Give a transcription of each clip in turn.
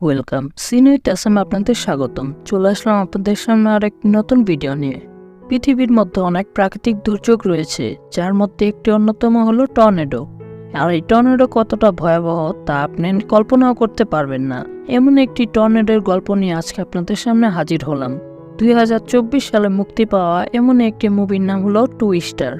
Welcome সিনুইট Assam আপনাদের স্বাগতম। চলে আসলাম আপনাদের সামনে আর আরেক নতুন ভিডিও নিয়ে। পৃথিবীর মধ্যে অনেক প্রাকৃতিক দুর্যোগ রয়েছে, যার মধ্যে একটি অন্যতম হলো টর্নেডো। আর এই টর্নেডো কতটা ভয়াবহ, তা আপনি কল্পনাও করতে পারবেন না। এমন একটি টর্নেডোর গল্প নিয়ে আজকে আপনাদের সামনে হাজির হলাম। দুই হাজার চব্বিশ সালে মুক্তি পাওয়া এমন একটি মুভির নাম হলো টু স্টার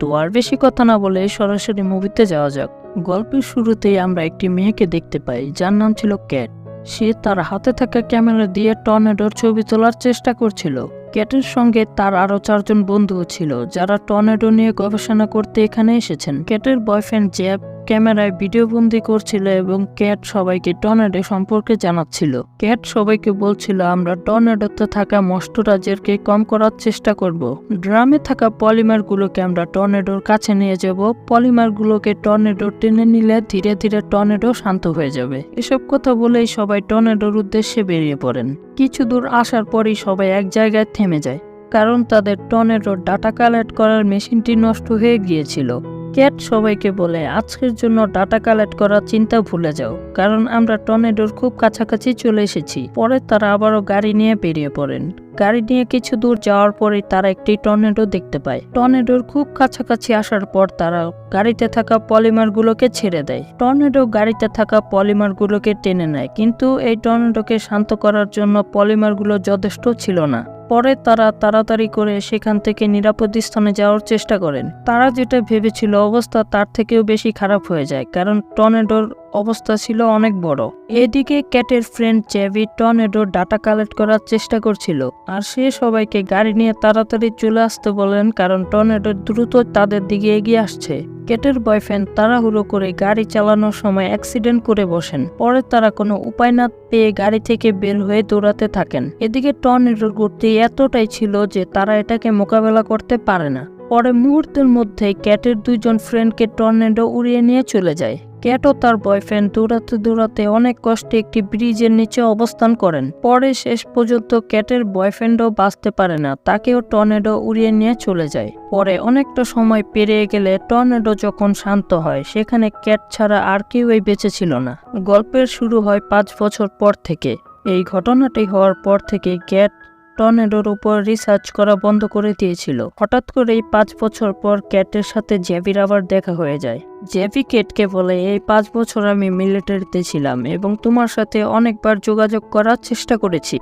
তো আর বেশি কথা না বলে সরাসরি মুভিতে যাওয়া যাক। গল্পের শুরুতেই আমরা একটি মেয়েকে দেখতে পাই, যার নাম ছিল ক্যাট। সে তার হাতে থাকা ক্যামেরা দিয়ে টর্নেডোর ছবি তোলার চেষ্টা করছিল। ক্যাটের সঙ্গে তার আরও চারজন বন্ধুও ছিল, যারা টর্নেডো নিয়ে গবেষণা করতে এখানে এসেছেন। ক্যাটের বয়ফ্রেন্ড জ্যাব ক্যামেরায় ভিডিওবন্দি করছিল এবং ক্যাট সবাইকে টর্নেডো সম্পর্কে জানাচ্ছিল। ক্যাট সবাইকে বলছিল, আমরা টর্নেডোতে থাকা মস্টরাজেরকে কম করার চেষ্টা করব। ড্রামে থাকা পলিমারগুলোকে আমরা টর্নেডোর কাছে নিয়ে যাব। পলিমারগুলোকে টর্নেডো টেনে নিলে ধীরে ধীরে টর্নেডো শান্ত হয়ে যাবে। এসব কথা বলেই সবাই টর্নেডোর উদ্দেশ্যে বেরিয়ে পড়েন। কিছু দূর আসার পরই সবাই এক জায়গায় থেমে যায়, কারণ তাদের টর্নেডোর ডাটা কালেক্ট করার মেশিনটি নষ্ট হয়ে গিয়েছিল। ক্যাট সবাইকে বলে, আজকের জন্য ডাটা কালেক্ট করার চিন্তা ভুলে যাও, কারণ আমরা টর্নেডোর খুব কাছাকাছি চলে এসেছি। পরে তারা আবারও গাড়ি নিয়ে বেরিয়ে পড়েন। গাড়ি নিয়ে কিছু দূর যাওয়ার পরেই তারা একটি টর্নেডো দেখতে পায়। টর্নেডোর খুব কাছাকাছি আসার পর তারা গাড়িতে থাকা পলিমারগুলোকে ছেড়ে দেয়। টর্নেডো গাড়িতে থাকা পলিমারগুলোকে টেনে নেয়, কিন্তু এই টর্নেডোকে শান্ত করার জন্য পলিমারগুলো যথেষ্ট ছিল না। পরে তারা তাড়াতাড়ি করে সেখান থেকে নিরাপদ স্থানে যাওয়ার চেষ্টা করেন। তারা যেটা ভেবেছিল অবস্থা তার থেকেও বেশি খারাপ হয়ে যায়, কারণ টর্নেডোর অবস্থা ছিল অনেক বড়। এদিকে ক্যাটের ফ্রেন্ড চ্যাভি টর্নেডোর ডাটা কালেক্ট করার চেষ্টা করছিল, আর সে সবাইকে গাড়ি নিয়ে তাড়াতাড়ি চলে আসতে বলেন কারণ টর্নেডো দ্রুত তাদের দিকে এগিয়ে আসছে। ক্যাটের বয়ফ্রেন্ড তাড়াহুড়ো করে গাড়ি চালানোর সময় অ্যাক্সিডেন্ট করে বসেন, পরে তারা কোনো উপায় না পেয়ে গাড়ি থেকে বের হয়ে দৌড়াতে থাকেন। এদিকে টর্নেডোর গতি এতটাই ছিল যে তারা এটাকে মোকাবেলা করতে পারে না। পরে মুহূর্তের মধ্যেই ক্যাটের দুইজন ফ্রেন্ডকে টর্নেডো উড়িয়ে নিয়ে চলে যায়। ক্যাট ও তার বয়ফ্রেন্ড দৌড়াতে দৌড়াতে অনেক কষ্টে একটি ব্রিজের নিচে অবস্থান করেন। পরে শেষ পর্যন্ত ক্যাটের বয়ফ্রেন্ডও বাঁচতে পারে না, তাকেও টর্নেডো উড়িয়ে নিয়ে চলে যায়। পরে অনেকটা সময় পেরিয়ে গেলে টর্নেডো যখন শান্ত হয়, সেখানে ক্যাট ছাড়া আর কেউই বেঁচে ছিল না। গল্পের শুরু হয় পাঁচ বছর পর থেকে। এই ঘটনাটি হওয়ার পর থেকে ক্যাট টর্নেডোর উপর রিসার্চ করা বন্ধ করে দিয়েছিল। হঠাৎ করেই পাঁচ বছর পর ক্যাটের সাথে জ্যাভির আবার দেখা হয়ে যায়। জ্যাভি কেটকে বলে, এই পাঁচ বছর আমি মিলিটারিতে ছিলাম এবং তোমার সাথে অনেকবার যোগাযোগ করার চেষ্টা করেছি,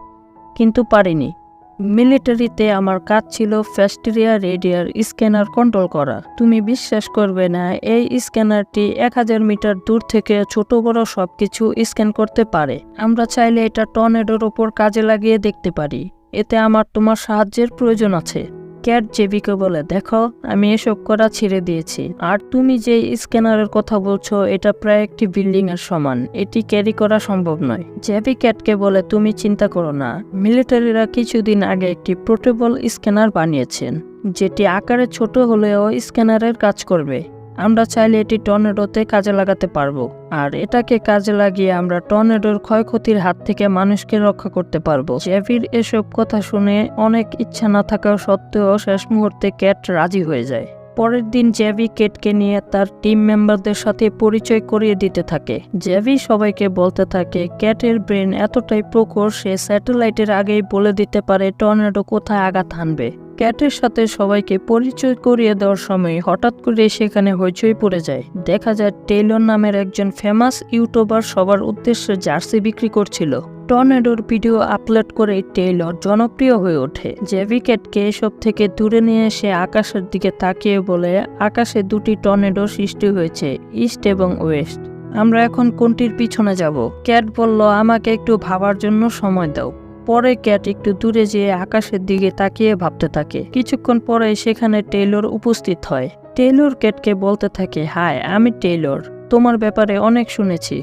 কিন্তু পারিনি। মিলিটারিতে আমার কাজ ছিল ফ্যাস্টেরিয়া রেডিয়ার স্ক্যানার কন্ট্রোল করা। তুমি বিশ্বাস করবে না, এই স্ক্যানারটি এক হাজার মিটার দূর থেকে ছোট বড় সব কিছু স্ক্যান করতে পারে। আমরা চাইলে এটা টর্নেডোর ওপর কাজে লাগিয়ে দেখতে পারি। এতে আমার তোমার সাহায্যের প্রয়োজন আছে। ক্যাট জেবিকে বলে, দেখো, আমি এসব করা ছেড়ে দিয়েছি। আর তুমি যে স্ক্যানারের কথা বলছো, এটা প্রায় একটি বিল্ডিং এর সমান। এটি ক্যারি করা সম্ভব নয়। জেবি ক্যাটকে বলে, তুমি চিন্তা করো না। মিলিটারিরা কিছুদিন আগে একটি পোর্টেবল স্ক্যানার বানিয়েছেন, যেটি আকারে ছোট হলেও স্ক্যানারের কাজ করবে। আমরা চাইলে এটি টর্নেডোতে কাজে লাগাতে পারব। আর এটাকে কাজে লাগিয়ে আমরা টর্নেডোর ক্ষয়ক্ষতির হাত থেকে মানুষকে রক্ষা করতে পারব। জেভির এসব কথা শুনে অনেক ইচ্ছা না থাকা সত্ত্বেও শেষ মুহূর্তে ক্যাট রাজি হয়ে যায়। পরের দিন জ্যাভি কেটকে নিয়ে তার টিম মেম্বারদের সাথে পরিচয় করিয়ে দিতে থাকে। জ্যাভি সবাইকে বলতে থাকে, ক্যাটের ব্রেন এতটাই প্রখর, সে স্যাটেলাইটের আগেই বলে দিতে পারে টর্নেডো কোথায় আঘাত হানবে। ক্যাটের সাথে সবাইকে পরিচয় করিয়ে দেওয়ার সময় হঠাৎ করে সেখানে হইচই পড়ে যায়। দেখা যায় টেইলর নামের একজন ফেমাস ইউটিউবার সবার উদ্দেশ্যে জার্সি বিক্রি করছিল। টর্নেডোর ভিডিও আপলোড করে টেইলর জনপ্রিয় হয়ে ওঠে জেভিকেটকে এসব থেকে দূরে নিয়ে এসে আকাশের দিকে তাকিয়ে বলে, আকাশে দুটি টর্নেডো সৃষ্টি হয়েছে, ইস্ট এবং ওয়েস্ট। আমরা এখন কোনটির পিছনে যাব? ক্যাট বলল, আমাকে একটু ভাবার জন্য সময় দাও। পরে ক্যাট একটু দূরে যেয়ে আকাশের দিকে তাকিয়ে ভাবতে থাকে। কিছুক্ষণ পরে সেখানে টেইলর উপস্থিত হয়। টেইলর ক্যাটকে বলতে থাকে, হাই, আমি টেইলর। তোমার ব্যাপারে অনেক শুনেছি।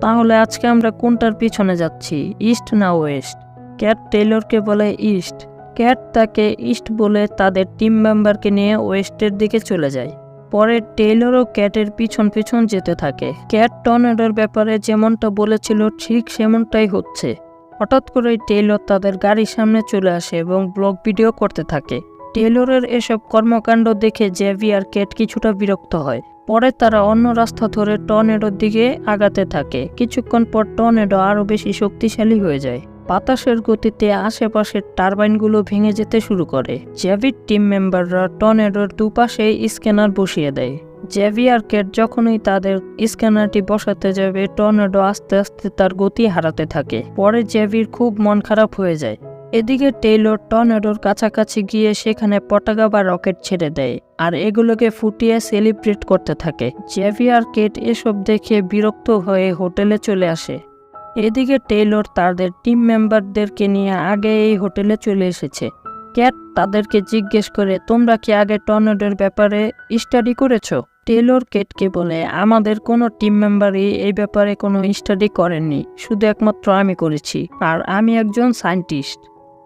তাহলে আজকে আমরা কোনটার পিছনে যাচ্ছি? ইস্ট না ওয়েস্ট? ক্যাট টেইলরকে বলে, ইস্ট। ক্যাট তাকে ইস্ট বলে তাদের টিম মেম্বারকে নিয়ে ওয়েস্টের দিকে চলে যায়। পরে টেইলরও ক্যাটের পিছন পিছন যেতে থাকে। ক্যাট টর্নেডোর ব্যাপারে যেমনটা বলেছিল, ঠিক সেমনটাই হচ্ছে। হঠাৎ করেই টেইলর তাদের গাড়ির সামনে চলে আসে এবং ব্লগ ভিডিও করতে থাকে। টেইলরের এসব কর্মকাণ্ড দেখে জেভি আর ক্যাট কিছুটা বিরক্ত হয়। পরে তারা অন্য রাস্তা ধরে টর্নেডোর দিকে আগাতে থাকে। কিছুক্ষণ পর টর্নেডো আরও বেশি শক্তিশালী হয়ে যায়। বাতাসের গতিতে আশেপাশের টারবাইনগুলো ভেঙে যেতে শুরু করে। জ্যাভির টিম মেম্বাররা টর্নেডোর দুপাশে স্ক্যানার বসিয়ে দেয়। জ্যাভিয়ার কেট যখনই তাদের স্ক্যানারটি বসাতে যাবে, টর্নেডো আস্তে আস্তে তার গতি হারাতে থাকে। পরে জ্যাভির খুব মন খারাপ হয়ে যায়। এদিকে টেইলর টর্নেডোর কাছাকাছি গিয়ে সেখানে পতাকা বা রকেট ছেড়ে দেয় আর এগুলোকে ফুটিয়ে সেলিব্রেট করতে থাকে। জ্যাভিয়ার কেট এসব দেখে বিরক্ত হয়ে হোটেলে চলে আসে। এদিকে টেইলর তাদের টিম মেম্বারদেরকে নিয়ে আগে এই হোটেলে চলে এসেছে। ক্যাট তাদেরকে জিজ্ঞেস করে, তোমরা কি আগে টর্নেডোর ব্যাপারে স্টাডি করেছ? টেলর কেটকে বলে, আমাদের কোনো টিম মেম্বারই এই ব্যাপারে কোনো স্টাডি করেননি, শুধু একমাত্র আমি করেছি, আর আমি একজন সায়েন্টিস্ট।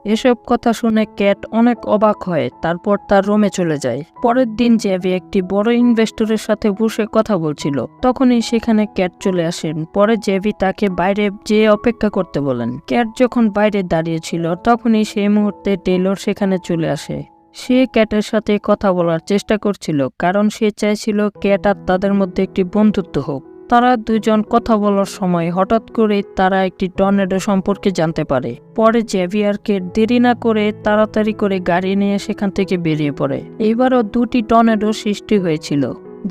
এসব কথা শুনে ক্যাট অনেক অবাক হয়, তারপর তার রুমে চলে যায়। পরের দিন জ্যাভি একটি বড় ইনভেস্টরের সাথে বসে কথা বলছিল। তখনই সেখানে ক্যাট চলে আসেন। পরে জ্যাভি তাকে বাইরে যেয়ে অপেক্ষা করতে বলেন। ক্যাট যখন বাইরে দাঁড়িয়েছিল তখনই সেই মুহূর্তে টেলর সেখানে চলে আসে। সে ক্যাটের সাথে কথা বলার চেষ্টা করছিল, কারণ সে চাইছিল ক্যাট আর তাদের মধ্যে একটি বন্ধুত্ব হোক। তারা দুজন কথা বলার সময় হঠাৎ করে তারা একটি টর্নেডো সম্পর্কে জানতে পারে। পরে জেভিয়ারকে দেরি না করে তাড়াতাড়ি করে গাড়ি নিয়ে সেখান থেকে বেরিয়ে পড়ে। এইবারও দুটি টর্নেডো সৃষ্টি হয়েছিল।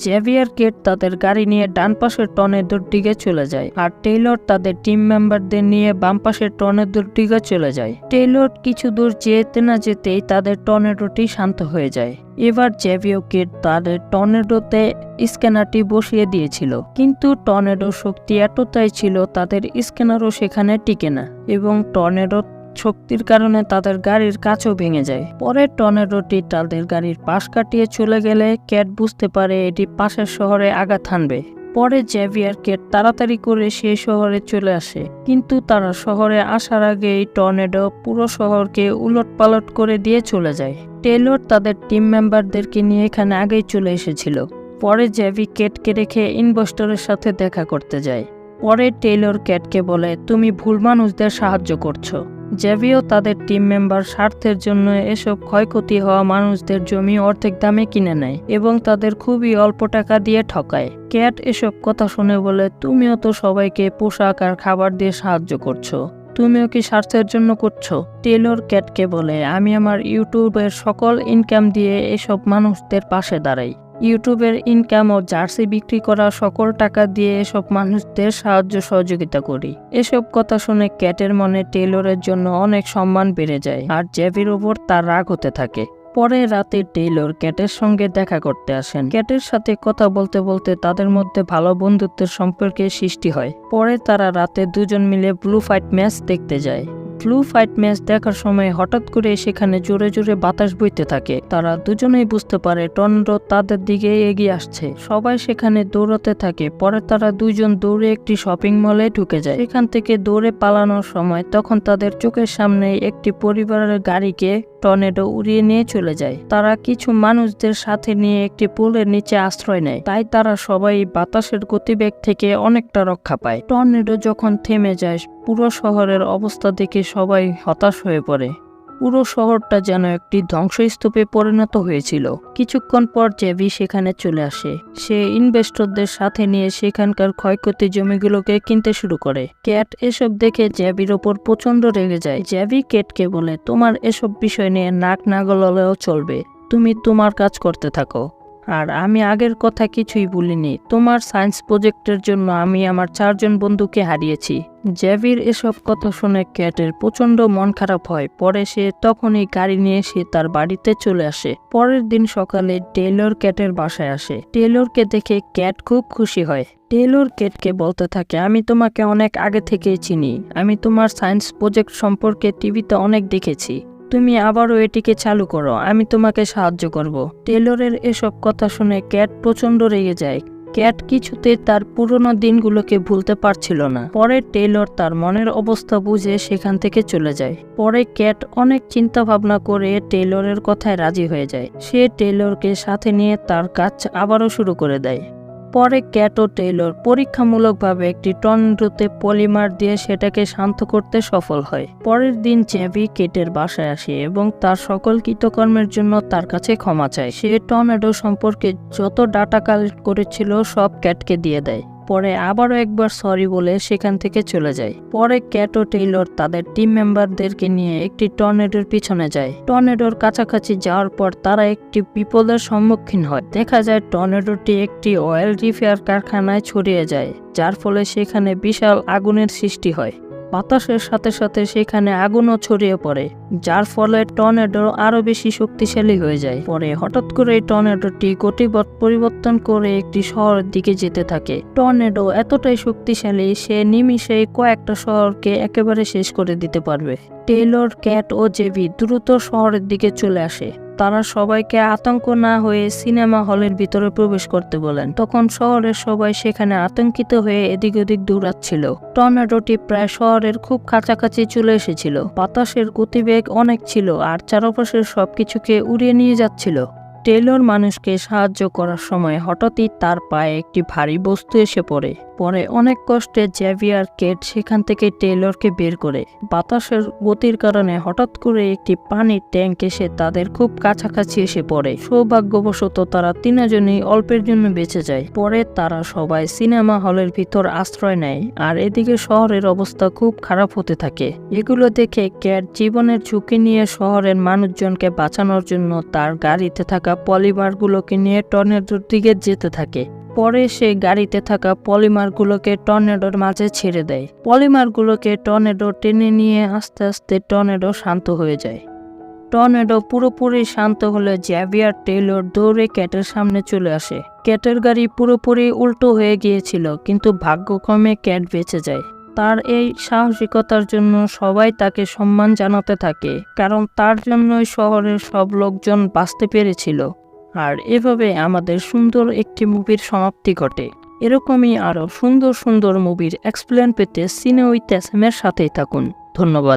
জেভিয়ার কেট তাদের গাড়ি নিয়ে ডান পাশের টর্নেডোর দিকে চলে যায় আর টেইলর তাদের টিম মেম্বারদের নিয়ে বাম পাশের টর্নেডোর দিকে চলে যায়। টেইলর কিছু দূর যেতে না যেতেই তাদের টর্নেডোটি শান্ত হয়ে যায়। এবার জেভিও কেট তাদের টর্নেডোতে স্ক্যানারটি বসিয়ে দিয়েছিল। কিন্তু টর্নেডোর শক্তি এতটাই ছিল তাদের স্ক্যানারও সেখানে টিকে না এবং টর্নেডো শক্তির কারণে তাদের গাড়ির কাছও ভেঙে যায়। পরে টর্নেডোটি তাদের গাড়ির পাশ কাটিয়ে চলে গেলে ক্যাট বুঝতে পারে এটি পাশের শহরে আঘাত হানবে। পরে জ্যাভিয়ার কেট তাড়াতাড়ি করে সে শহরে চলে আসে। কিন্তু তারা শহরে আসার আগেই টর্নেডো পুরো শহরকে উলট পালট করে দিয়ে চলে যায়। টেলর তাদের টিম মেম্বারদেরকে নিয়ে এখানে আগেই চলে এসেছিল। পরে জ্যাভি কেটকে রেখে ইনভেস্টরের সাথে দেখা করতে যায়। পরে টেইলর ক্যাটকে বলে, তুমি ভুল মানুষদের সাহায্য করছ। জ্যাভিও তাদের টিম মেম্বার স্বার্থের জন্য এসব ক্ষয়ক্ষতি হওয়া মানুষদের জমি অর্ধেক দামে কিনে নেয় এবং তাদের খুবই অল্প টাকা দিয়ে ঠকায়। ক্যাট এসব কথা শুনে বলে, তুমিও তো সবাইকে পোশাক আর খাবার দিয়ে সাহায্য করছ। তুমিও কি স্বার্থের জন্য করছ? টেলর ক্যাটকে বলে, আমি আমার ইউটিউবের সকল ইনকাম দিয়ে এসব মানুষদের পাশে দাঁড়াই। ইউটিউবের ইনকাম ও জার্সি বিক্রি করা সকল টাকা দিয়ে এসব মানুষদের সাহায্য সহযোগিতা করি। এসব কথা শুনে ক্যাটের মনে টেইলরের জন্য অনেক সম্মান বেড়ে যায় আর জেভির ওপর তার রাগ হতে থাকে। পরে রাতে টেইলর ক্যাটের সঙ্গে দেখা করতে আসেন। ক্যাটের সাথে কথা বলতে বলতে তাদের মধ্যে ভালো বন্ধুত্বের সম্পর্কে সৃষ্টি হয়। পরে তারা রাতে দুজন মিলে ব্লু ফাইট ম্যাচ দেখতে যায়। ব্লু ফাইট ম্যাচ দেখার সময় হঠাৎ করে সেখানে জোরে জোরে বাতাস বইতে থাকে। তারা দুজনেই বুঝতে পারে টর্নেডো তাদের দিকে এগিয়ে আসছে। সবাই সেখানে দৌড়াতে থাকে। পরে তারা দুইজন দৌড়ে একটি শপিং মলে ঢুকে যায়। এখান থেকে দৌড়ে পালানোর সময় তখন তাদের চোখের সামনে একটি পরিবারের গাড়িকে টর্নেডো উড়িয়ে নিয়ে চলে যায়। তারা কিছু মানুষদের সাথে নিয়ে একটি পুলের নিচে আশ্রয় নেয়। তাই তারা সবাই বাতাসের গতিবেগ থেকে অনেকটা রক্ষা পায়। টর্নেডো যখন থেমে যায় পুরো শহরের অবস্থা দেখে সবাই হতাশ হয়ে পড়ে। পুরো শহরটা যেন একটি ধ্বংসস্তূপে পরিণত হয়েছিল। কিছুক্ষণ পর জেভি সেখানে চলে আসে। সে ইনভেস্টরদের সাথে নিয়ে সেখানকার ক্ষয়ক্ষতি জমিগুলোকে কিনতে শুরু করে। ক্যাট এসব দেখে জ্যাবির ওপর প্রচণ্ড রেগে যায়। জ্যাভি কেটকে বলে, তোমার এসব বিষয় নিয়ে নাক না গলালেও চলবে। তুমি তোমার কাজ করতে থাকো। আর আমি আগের কথা কিছুই বলিনি। তোমার সায়েন্স প্রজেক্টের জন্য আমি আমার চারজন বন্ধুকে হারিয়েছি। জ্যাভির এসব কথা শুনে ক্যাটের প্রচণ্ড মন খারাপ হয়। পরে সে তখনই গাড়ি নিয়ে সে তার বাড়িতে চলে আসে। পরের দিন সকালে টেলর ক্যাটের বাসায় আসে। টেলরকে দেখে ক্যাট খুব খুশি হয়। টেলর কেটকে বলতে থাকে, আমি তোমাকে অনেক আগে থেকেই চিনি। আমি তোমার সায়েন্স প্রজেক্ট সম্পর্কে টিভিতে অনেক দেখেছি। তুমি আবারও এটিকে চালু করো, আমি তোমাকে সাহায্য করব। টেলরের এসব কথা শুনে ক্যাট প্রচণ্ড রেগে যায়। ক্যাট কিছুতে তার পুরনো দিনগুলোকে ভুলতে পারছিল না। পরে টেলর তার মনের অবস্থা বুঝে সেখান থেকে চলে যায়। পরে ক্যাট অনেক চিন্তা ভাবনা করে টেলরের কথায় রাজি হয়ে যায়। সে টেলরকে সাথে নিয়ে তার কাজ আবারও শুরু করে দেয়। পরে ক্যাট টেইলর পরীক্ষামূলকভাবে একটি টর্নেডোতে পলিমার দিয়ে সেটাকে শান্ত করতে সফল হয়। পরের দিন চ্যাবি কেটের বাসায় আসে এবং তার সকল কৃতকর্মের জন্য তার কাছে ক্ষমা চায়। সে টর্নেডো সম্পর্কে যত ডাটা কালেক্ট করেছিল সব ক্যাটকে দিয়ে দেয়। পরে আবারও একবার সরি বলে সেখান থেকে চলে যায়। পরে ক্যাট টেইলর তাদের টিম মেম্বারদেরকে নিয়ে একটি টর্নেডোর পিছনে যায়। টর্নেডোর কাছাকাছি যাওয়ার পর তারা একটি বিপদের সম্মুখীন হয়। দেখা যায় টর্নেডোটি একটি অয়েল রিফেয়ার কারখানায় ছড়িয়ে যায়, যার ফলে সেখানে বিশাল আগুনের সৃষ্টি হয়। বাতাসের সাথে সাথে সেখানে আগুনও ছড়িয়ে পড়ে, যার ফলে টর্নেডো আরও বেশি শক্তিশালী হয়ে যায়। পরে হঠাৎ করে এই টর্নেডোটি গতিপথ পরিবর্তন করে একটি শহরের দিকে যেতে থাকে। টর্নেডো এতটাই শক্তিশালী, সে নিমিষেই কয়েকটা শহরকে একেবারে শেষ করে দিতে পারবে। টেইলর, ক্যাট ও জেবি দ্রুত শহরের দিকে চলে আসে। তারা সবাইকে আতঙ্ক না হয়ে সিনেমা হলের ভিতরে প্রবেশ করতে বলেন। তখন শহরের সবাই সেখানে আতঙ্কিত হয়ে এদিক ওদিক দৌড়াচ্ছিল। টর্নেডোটি প্রায় শহরের খুব কাছাকাছি চলে এসেছিল। বাতাসের গতিবেগ অনেক ছিল আর চারপাশের সবকিছুকে উড়িয়ে নিয়ে যাচ্ছিল। টেইলর মানুষকে সাহায্য করার সময় হঠাৎই তার পায়ে একটি ভারী বস্তু এসে পড়ে। পরে অনেক কষ্টে জ্যাভিয়ার কেট সেখান থেকে টেইলরকে বের করে। বাতাসের গতির কারণে হঠাৎ করে একটি পানির ট্যাঙ্ক এসে তাদের খুব কাছাকাছি এসে পড়ে। সৌভাগ্যবশত তারা তিনজনই অল্পের জন্য বেঁচে যায়। পরে তারা সবাই সিনেমা হলের ভিতর আশ্রয় নেয় আর এদিকে শহরের অবস্থা খুব খারাপ হতে থাকে। এগুলো দেখে ক্যাট জীবনের ঝুঁকি নিয়ে শহরের মানুষজনকে বাঁচানোর জন্য তার গাড়িতে থাকা পলিমারগুলোকে নিয়ে টর্নেডোর দিকে যেতে থাকে। পরে সে গাড়িতে থাকা পলিমারগুলোকে টর্নেডোর মাঝে ছেড়ে দেয়। পলিমারগুলোকে টর্নেডো টেনে নিয়ে আস্তে আস্তে টর্নেডো শান্ত হয়ে যায়। টর্নেডো পুরোপুরি শান্ত হলে জ্যাভিয়ার টেইলর দৌড়ে ক্যাটের সামনে চলে আসে। ক্যাটের গাড়ি পুরোপুরি উল্টো হয়ে গিয়েছিল, কিন্তু ভাগ্যক্রমে ক্যাট বেঁচে যায়। তার এই সাহসিকতার জন্য সবাই তাকে সম্মান জানাতে থাকে, কারণ তার জন্যই শহরের সব লোকজন বাঁচতে পেরেছিল। আর এভাবে আমাদের সুন্দর একটি মুভির সমাপ্তি ঘটে। এরকমই আরও সুন্দর সুন্দর মুভির এক্সপ্লেন পেতে সিনে উইথ এর সাথেই থাকুন। ধন্যবাদ।